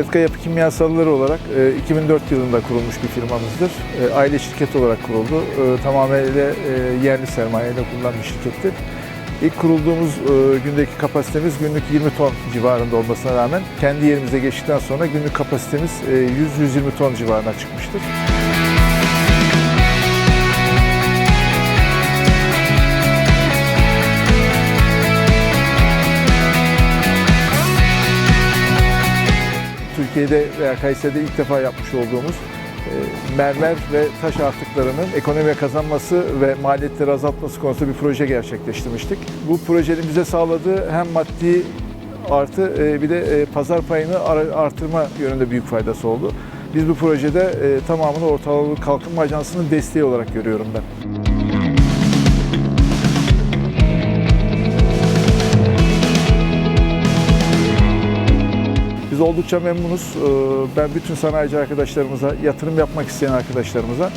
Setka Yapı Kimyasalları olarak e, 2004 yılında kurulmuş bir firmamızdır. E, Aile şirketi olarak kuruldu. E, Tamamıyla e, yerli sermayeyle kurulan bir şirkettir. İlk kurulduğumuz e, gündeki kapasitemiz günlük 20 ton civarında olmasına rağmen kendi yerimize geçtikten sonra günlük kapasitemiz e, 100-120 ton civarına çıkmıştır. Türkiye'de veya Kayseri'de ilk defa yapmış olduğumuz e, mermer ve taş artıklarının ekonomiye kazanması ve maliyetleri azaltması konusunda bir proje gerçekleştirmiştik. Bu projenin bize sağladığı hem maddi artı e, bir de e, pazar payını artırma yönünde büyük faydası oldu. Biz bu projede tamamını Orta Anadolu Kalkınma Ajansı'nın desteği olarak görüyorum ben. Biz oldukça memnunuz. Ee, Ben bütün sanayici arkadaşlarımıza, yatırım yapmak isteyen arkadaşlarımıza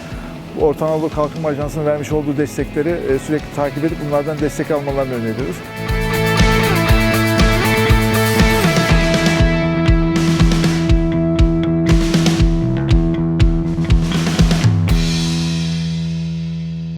Orta Anadolu Kalkınma Ajansı'nın vermiş olduğu destekleri e, sürekli takip edip bunlardan destek almalarını öneriyoruz.